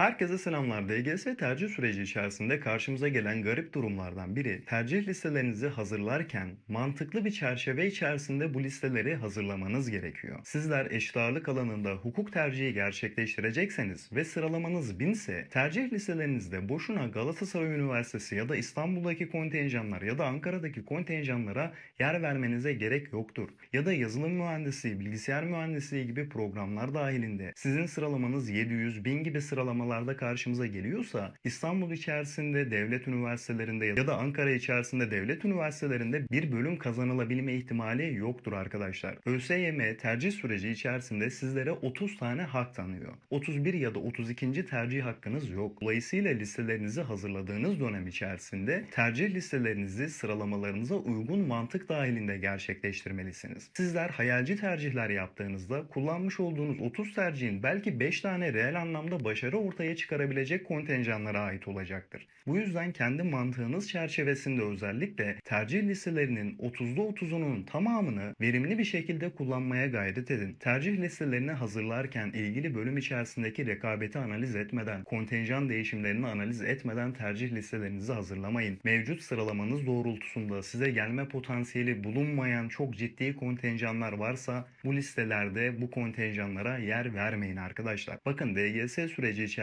Herkese selamlar. DGS tercih süreci içerisinde karşımıza gelen garip durumlardan biri tercih listelerinizi hazırlarken mantıklı bir çerçeve içerisinde bu listeleri hazırlamanız gerekiyor. Sizler eşit ağırlık alanında hukuk tercihi gerçekleştirecekseniz ve sıralamanız 1000 ise tercih listelerinizde boşuna Galatasaray Üniversitesi ya da İstanbul'daki kontenjanlar ya da Ankara'daki kontenjanlara yer vermenize gerek yoktur. Ya da yazılım mühendisliği, bilgisayar mühendisliği gibi programlar dahilinde sizin sıralamanız 700, 1000 gibi sıralamalarda karşımıza geliyorsa İstanbul içerisinde devlet üniversitelerinde ya da Ankara içerisinde devlet üniversitelerinde bir bölüm kazanılabilme ihtimali yoktur arkadaşlar. ÖSYM tercih süreci içerisinde sizlere 30 tane hak tanıyor. 31 ya da 32. tercih hakkınız yok. Dolayısıyla listelerinizi hazırladığınız dönem içerisinde tercih listelerinizi sıralamalarınıza uygun mantık dahilinde gerçekleştirmelisiniz. Sizler hayalci tercihler yaptığınızda kullanmış olduğunuz 30 tercihin belki 5 tane reel anlamda başarı ortaya çıkarabilecek kontenjanlara ait olacaktır. Bu yüzden kendi mantığınız çerçevesinde özellikle tercih listelerinin 30'da 30'unun tamamını verimli bir şekilde kullanmaya gayret edin. Tercih listelerini hazırlarken ilgili bölüm içerisindeki rekabeti analiz etmeden, kontenjan değişimlerini analiz etmeden tercih listelerinizi hazırlamayın. Mevcut sıralamanız doğrultusunda size gelme potansiyeli bulunmayan çok ciddi kontenjanlar varsa bu listelerde bu kontenjanlara yer vermeyin arkadaşlar. Bakın DGS süreci içerisinde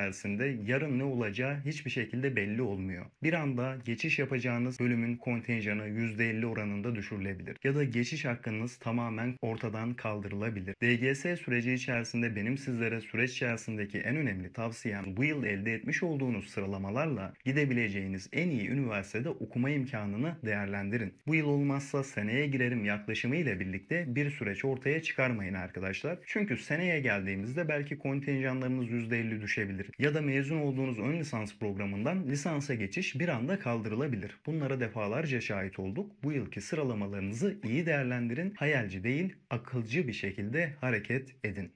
yarın ne olacağı hiçbir şekilde belli olmuyor. Bir anda geçiş yapacağınız bölümün kontenjanı %50 oranında düşürülebilir. Ya da geçiş hakkınız tamamen ortadan kaldırılabilir. DGS süreci içerisinde benim sizlere süreç içerisindeki en önemli tavsiyem bu yıl elde etmiş olduğunuz sıralamalarla gidebileceğiniz en iyi üniversitede okuma imkanını değerlendirin. Bu yıl olmazsa seneye girerim yaklaşımı ile birlikte bir süreç ortaya çıkarmayın arkadaşlar. Çünkü seneye geldiğimizde belki kontenjanlarınız %50 düşebilir. Ya da mezun olduğunuz ön lisans programından lisansa geçiş bir anda kaldırılabilir. Bunlara defalarca şahit olduk. Bu yılki sıralamalarınızı iyi değerlendirin. Hayalci değil, akılcı bir şekilde hareket edin.